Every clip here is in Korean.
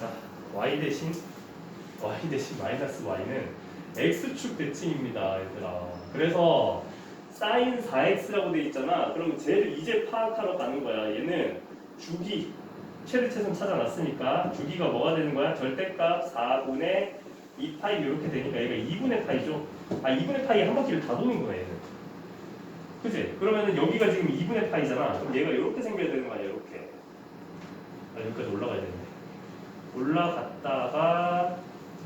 자, y 대신 y 대신 마이너스 y는 x축 대칭입니다, 얘들아. 그래서 사인 4x라고 돼 있잖아. 그럼 쟤를 이제 파악하러 가는 거야. 얘는 주기 최대 최선 찾아놨으니까 주기가 뭐가 되는 거야? 절대값 4분의 2파이 이렇게 되니까 얘가 2분의 파이죠. 아 2분의 파이 한 바퀴를 다 도는 거야 얘는. 그지? 그러면은 여기가 지금 2분의 파이잖아. 그럼 얘가 이렇게 생겨야 되는 거 아니야? 이렇게. 아 여기까지 올라가야 되는데. 올라갔다가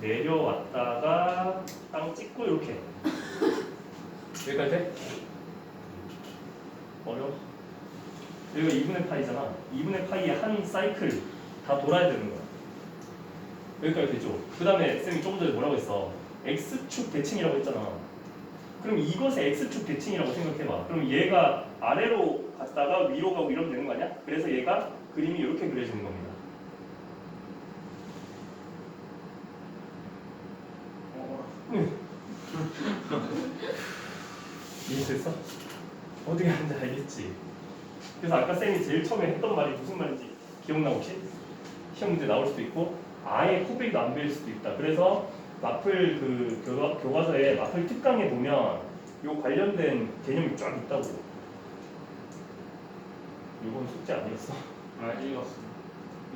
내려왔다가 땅 찍고 이렇게. 여기까지 돼? 어려워. 여기가 2분의 파이잖아. 2분의 파이의 한 사이클 다 돌아야 되는 거야. 여기까지 되죠. 그 다음에 쌤이 조금 전에 뭐라고 했어? x축 대칭이라고 했잖아. 그럼 이것의 x축 대칭이라고 생각해봐. 그럼 얘가 아래로 갔다가 위로 가고 이러면 되는 거 아니야? 그래서 얘가 그림이 이렇게 그려지는 겁니다. 이해됐어? 어떻게 하는지 알겠지? 그래서 아까 쌤이 제일 처음에 했던 말이 무슨 말인지 기억나 혹시? 시험 문제 나올 수도 있고 아예 코백이도 안 배일 수도 있다. 그래서 마플 그 교과, 교과서에 마플 특강에 보면 요 관련된 개념이 쫙 있다고. 이건 숙제 아니었어? 아 읽었어.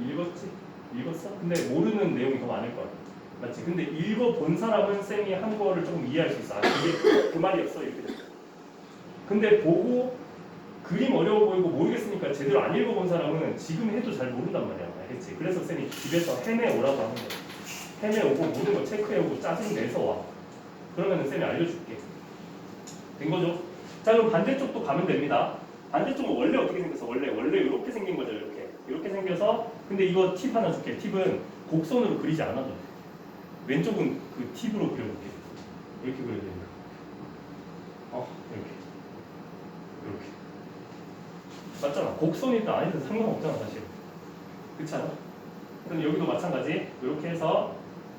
읽었지? 읽었어? 근데 모르는 내용이 더 많을 거야. 맞지? 근데 읽어본 사람은 쌤이 한 거를 조금 이해할 수 있어. 아, 이게 그 말이었어. 이렇게 돼. 근데 보고 그림 어려워 보이고 모르겠으니까 제대로 안 읽어본 사람은 지금 해도 잘 모른단 말이야. 알겠지? 그래서 쌤이 집에서 헤매오라고 하는 거야. 헤매오고 모든 거 체크해오고 짜증 내서 와. 그러면 쌤이 알려줄게. 된 거죠? 자 그럼 반대쪽도 가면 됩니다. 반대쪽은 원래 어떻게 생겼어? 원래 원래 이렇게 생긴 거죠. 이렇게 이렇게 생겨서 근데 이거 팁 하나 줄게. 팁은 곡선으로 그리지 않아도 돼. 왼쪽은 그 팁으로 그려볼게. 이렇게 그려야 됩니다. 어 이렇게 이렇게 맞잖아. 곡선이든 아니든 상관없잖아 사실. 그렇지 않아? 그럼 여기도 마찬가지. 이렇게 해서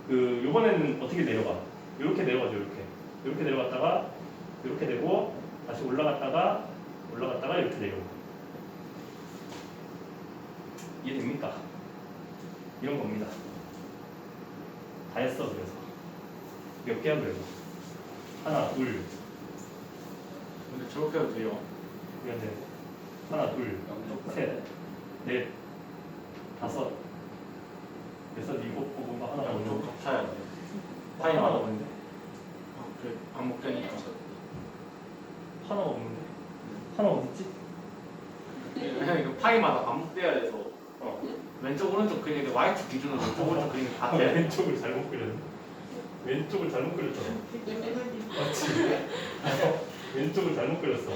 그 요번에는 어떻게 내려가? 이렇게 내려가죠. 이렇게 이렇게 내려갔다가 이렇게 되고 다시 올라갔다가 올라갔다가 이렇게 내려오고 이해됩니까? 이런 겁니다. 다 했어 그래서 몇 개야 그래서 하나 둘 근데 저렇게 해도 돼요. 그런데 하나 둘 셋, 넷, 다섯, 여섯, 일곱, 거 하나 좀 없는데 겹쳐야 돼. 하나 없는데 아, 그래 안 먹게니까. 하나 없는데 하나 어딨지? 그냥 이거 파이마다 반복돼야 돼서 어. 왼쪽 오른쪽 그리는데 Y축 기준으로 왼쪽 오른쪽 그리는 다 아, 돼. 왼쪽을 잘못 그렸네. 왼쪽을 잘못 그렸잖아. 맞지? 어, 왼쪽을 잘못 그렸어.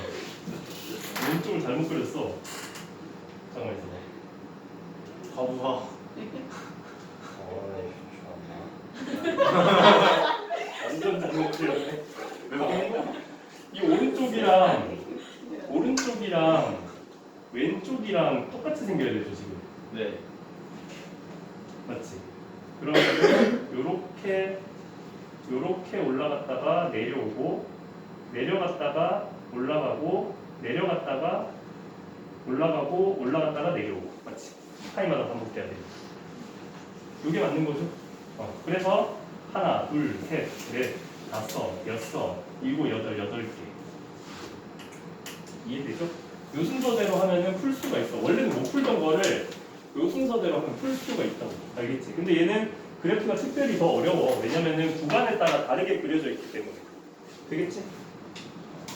왼쪽을 잘못 그렸어. 잠깐만 있어봐. 거부서 완전 잘못 그렸네. 이 오른쪽이랑 오른쪽이랑 왼쪽이랑 똑같이 생겨야 되죠 지금. 네. 맞지? 그러면 요렇게 요렇게 올라갔다가 내려오고 내려갔다가 올라가고 내려갔다가 올라가고 올라갔다가 내려오고 맞지? 타임마다 반복돼야 돼. 요게 맞는 거죠? 어, 그래서 하나, 둘, 셋, 넷, 다섯, 여섯, 일곱, 여덟, 여덟 개. 이해되죠? 요 순서대로 하면은 풀 수가 있어. 원래는 못 풀던 거를 요 순서대로 하면 풀 수가 있다고. 알겠지? 근데 얘는 그래프가 특별히 더 어려워. 왜냐면은 구간에 따라 다르게 그려져 있기 때문에. 되겠지?